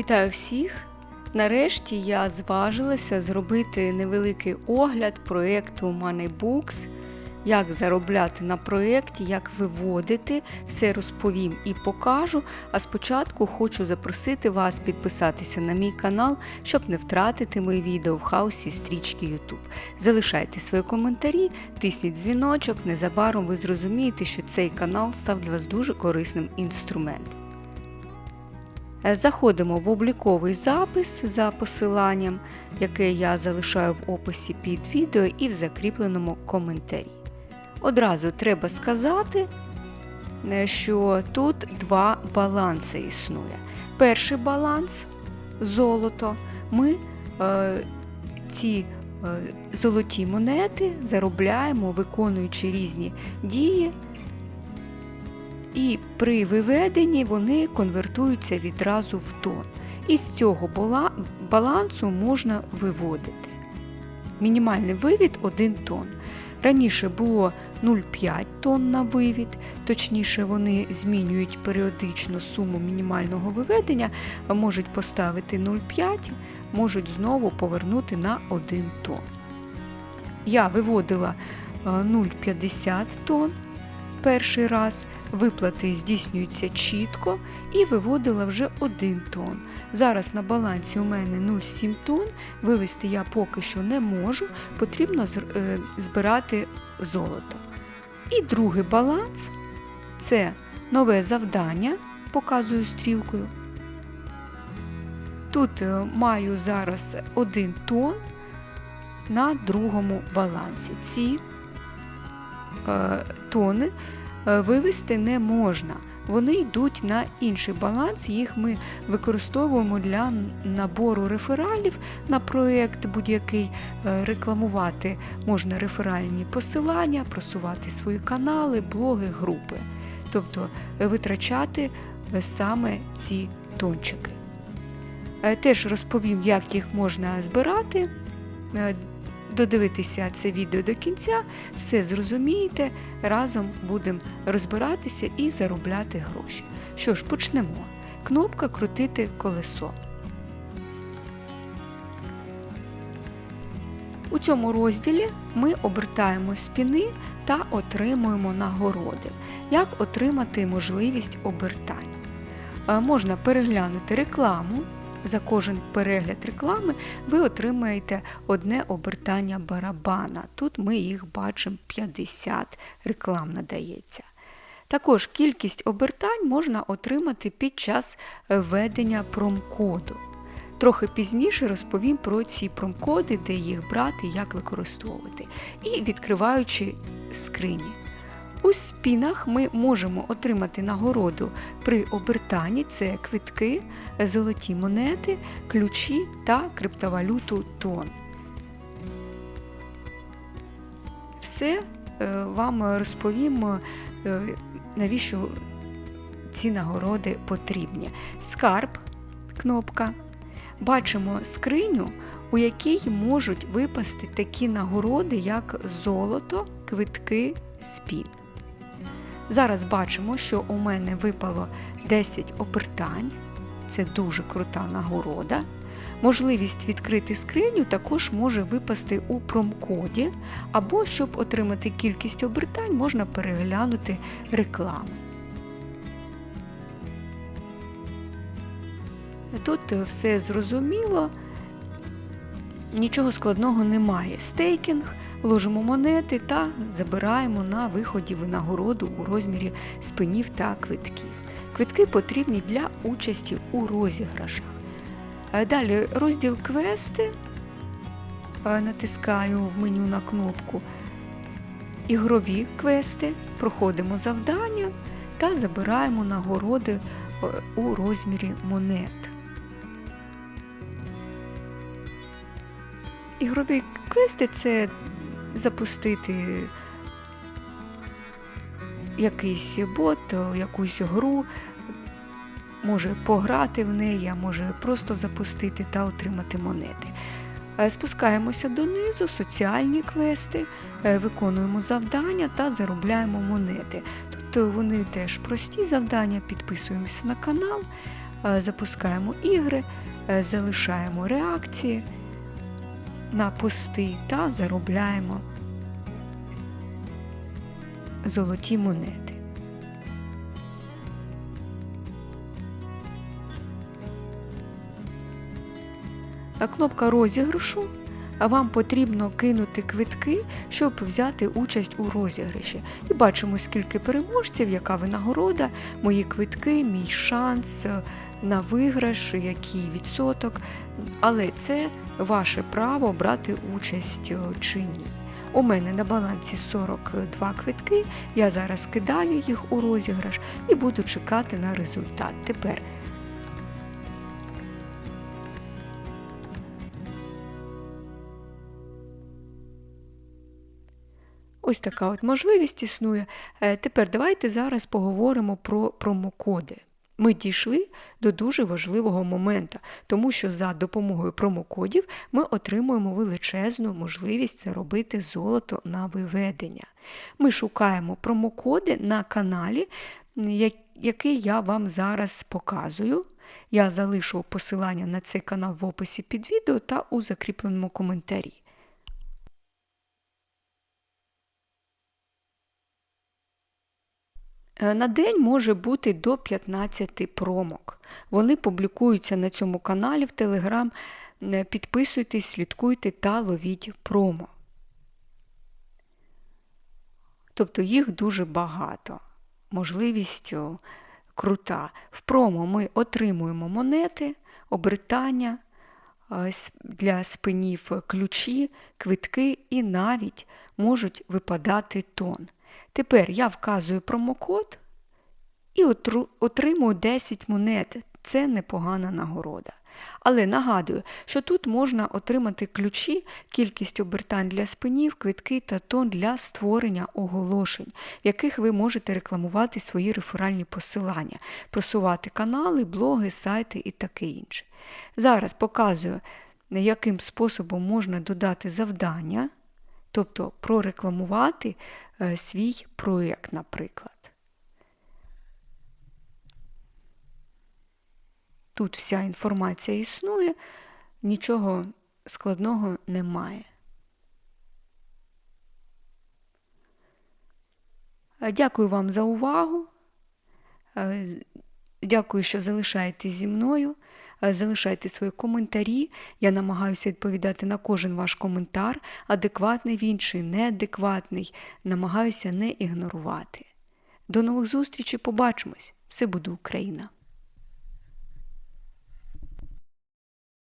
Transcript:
Вітаю всіх! Нарешті я зважилася зробити невеликий огляд проєкту MoneyBooks, як заробляти на проєкті, як виводити, все розповім і покажу. А спочатку хочу запросити вас підписатися на мій канал, щоб не втратити мої відео в хаосі стрічки YouTube. Залишайте свої коментарі, тисніть дзвіночок, незабаром ви зрозумієте, що цей канал став для вас дуже корисним інструментом. Е, Заходимо в обліковий запис за посиланням, яке я залишаю в описі під відео і в закріпленому коментарі. Одразу треба сказати, е, що тут два баланси існує. Перший баланс золото. Ми е, ці е, золоті монети заробляємо, виконуючи різні дії. І при виведенні вони конвертуються відразу в тон. І з цього балансу можна виводити. Мінімальний вивід 1 тонн. Раніше було 0,5 тонн на вивід, точніше, вони змінюють періодично суму мінімального виведення, можуть поставити 0,5, можуть знову повернути на 1 тонн. Я виводила е, 0,50 тонн перший раз. Виплати здійснюються чітко і виводила вже 1 тонн. Зараз на балансі у мене 0,7 тонн, вивести я поки що не можу, потрібно е, збирати золото. І другий баланс це нове завдання, показую стрілкою. Тут е, маю зараз 1 тонн на другому балансі. Ці тони е, вивести не можна. Вони йдуть на інший баланс, їх ми використовуємо для набору рефералів на проєкт будь-який, Е, рекламувати можна реферальні посилання, просувати свої канали, блоги, групи. Тобто е, витрачати е, саме ці тончики. Е, Теж розповім, як їх можна збирати. Додивитися це відео до кінця, все зрозумієте, разом будемо розбиратися і заробляти гроші. Що ж, почнемо. Кнопка крутити колесо. У цьому розділі ми обертаємо спіни та отримуємо нагороди. Як отримати можливість обертань? Е, Можна переглянути рекламу. За кожен перегляд реклами ви отримаєте одне обертання барабана. Тут ми їх бачимо 50 реклам надається. Також кількість обертань можна отримати під час введення промкоду. Трохи пізніше розповім про ці промкоди, де їх брати, як використовувати. І відкриваючи скрині. У спінах ми можемо отримати нагороду при обертанні це квитки, золоті монети, ключі та криптовалюту тон. Все е, вам розповім, е, навіщо ці нагороди потрібні. Скарб, кнопка. Бачимо скриню, у якій можуть випасти такі нагороди, як золото, квитки, спін. Зараз бачимо, що у мене випало 10 обертань. Це дуже крута нагорода. Можливість відкрити скриню також може випасти у промкоді, або щоб отримати кількість обертань, можна переглянути рекламу. Тут все зрозуміло, нічого складного немає. Стейкінг, ложимо монети та забираємо на виході винагороду у розмірі спинів та квитків. Квитки потрібні для участі у розіграшах. Е, Далі розділ квести. Е, Натискаю в меню на кнопку Ігрові квести, проходимо завдання та забираємо нагороди е, у розмірі монет. Ігрові квести це запустити якийсь бот, якусь гру, може пограти в неї, а може просто запустити та отримати монети. Е, Спускаємося донизу, соціальні квести, е, виконуємо завдання та заробляємо монети. Тут вони теж прості завдання, підписуємося на канал, е, запускаємо ігри, залишаємо реакції на пости та заробляємо золоті монети. А Кнопка розіграшу. Вам потрібно кинути квитки, щоб взяти участь у розіграші. І бачимо, скільки переможців, яка винагорода, мої квитки, мій шанс на виграш, який відсоток. Але це ваше право брати участь е, чи ні. У мене на балансі 42 квитки. Я зараз кидаю їх у розіграш і буду чекати на результат. Тепер Ось така от можливість існує. Е, Тепер давайте зараз поговоримо про промокоди. Ми дійшли до дуже важливого моменту, тому що за допомогою промокодів ми отримуємо величезну можливість заробити золото на виведення. Ми шукаємо промокоди на каналі, який я вам зараз показую. Я залишу посилання на цей канал в описі під відео та у закріпленому коментарі. Е, на день може бути до 15 промок. Вони публікуються на цьому каналі в Телеграм. Е, підписуйтесь, слідкуйте та ловіть промо. Тобто їх дуже багато. Можливість крута. В промо ми отримуємо монети, обертання е, для спинів ключі, квитки і навіть можуть випадати тон. Тепер я вказую промокод і отримую 10 монет. Це непогана нагорода. Але нагадую, що тут можна отримати ключі, кількість обертань для спинів, квитки та тон для створення оголошень, в яких ви можете рекламувати свої реферальні посилання, просувати канали, блоги, сайти і таке інше. Зараз показую, яким способом можна додати завдання, тобто прорекламувати Е, свій проєкт, наприклад. Тут вся інформація існує, нічого складного немає. Е, дякую вам за увагу. Е, дякую, що залишаєтесь зі мною. Залишайте свої коментарі. Я намагаюся відповідати на кожен ваш коментар, адекватний він чи неадекватний. Намагаюся не ігнорувати. До нових зустрічей, побачимось! Все буде Україна!